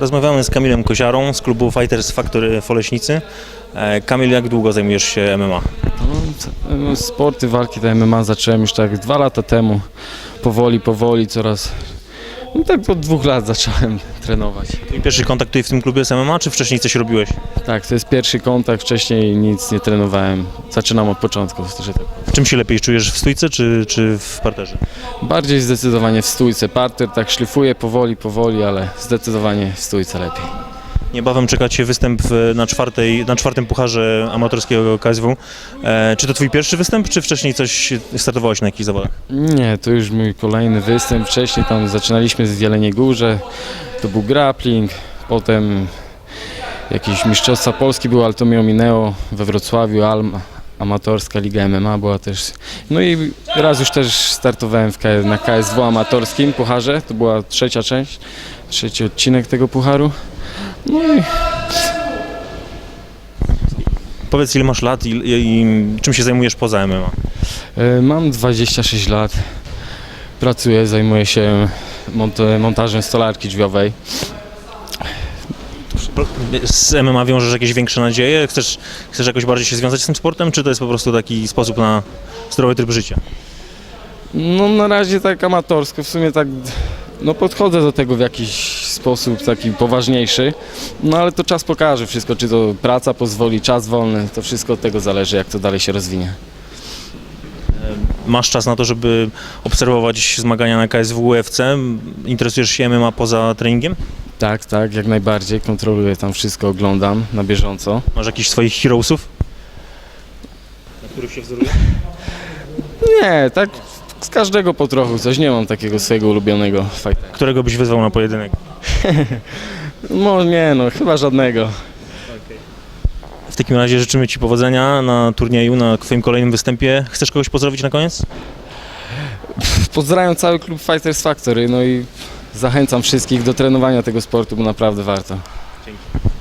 Rozmawiamy z Kamilem Koziarą z klubu Fighters Factory w Oleśnicy. E, Kamil, jak długo zajmujesz się MMA? No, no, sporty walki te MMA zacząłem już tak dwa lata temu. Powoli, powoli, coraz. No tak od dwóch lat zacząłem trenować. Twój pierwszy kontakt tutaj w tym klubie z MMA, czy wcześniej coś robiłeś? Tak, to jest pierwszy kontakt, wcześniej nic nie trenowałem. Zaczynam od początku, że tak. W czym się lepiej czujesz, w stójce czy, czy w parterze? Bardziej zdecydowanie w stójce. Parter tak szlifuje powoli, powoli, ale zdecydowanie w stójce lepiej. Niebawem czeka Cię występ w- na, czwartej, na czwartym pucharze amatorskiego KSW. E, czy to Twój pierwszy występ, czy wcześniej coś startowałeś na jakichś zawodach? Nie, to już mój kolejny występ. Wcześniej tam zaczynaliśmy z Jeleniej Górze, to był grappling, potem jakieś Mistrzostwa Polski było, ale to mnie ominęło we Wrocławiu, Alma, amatorska Liga MMA była też. No i raz już też startowałem w, K- na KSW amatorskim pucharze, to była trzecia część, trzeci odcinek tego pucharu. No i Powiedz, ile masz lat i, i, i czym się zajmujesz poza MMA? e, mam 26 lat, pracuję, zajmuję się mont- montażem stolarki drzwiowej. Z MMA wiążesz jakieś większe nadzieje? Chcesz, chcesz jakoś bardziej się związać z tym sportem, czy to jest po prostu taki sposób na zdrowy tryb życia? No na razie tak amatorsko, w sumie tak no podchodzę do tego w jakiś sposób taki poważniejszy, no ale to czas pokaże wszystko, czy to praca pozwoli, czas wolny, to wszystko od tego zależy, jak to dalej się rozwinie. Masz czas na to, żeby obserwować zmagania na KSW UFC? Interesujesz się MMA poza treningiem? Tak, tak, jak najbardziej, kontroluję tam wszystko, oglądam na bieżąco. Masz jakichś swoich heroesów? Na których się wzorujesz? Nie, tak z każdego po trochu coś, nie mam takiego swojego ulubionego. Którego byś wyzwał na pojedynek? No nie no, chyba żadnego. W takim razie życzymy Ci powodzenia na turnieju, na Twoim kolejnym występie. Chcesz kogoś pozdrowić na koniec? Pozdrawiam cały klub Fighters Factory, no i zachęcam wszystkich do trenowania tego sportu, bo naprawdę warto. Dzięki.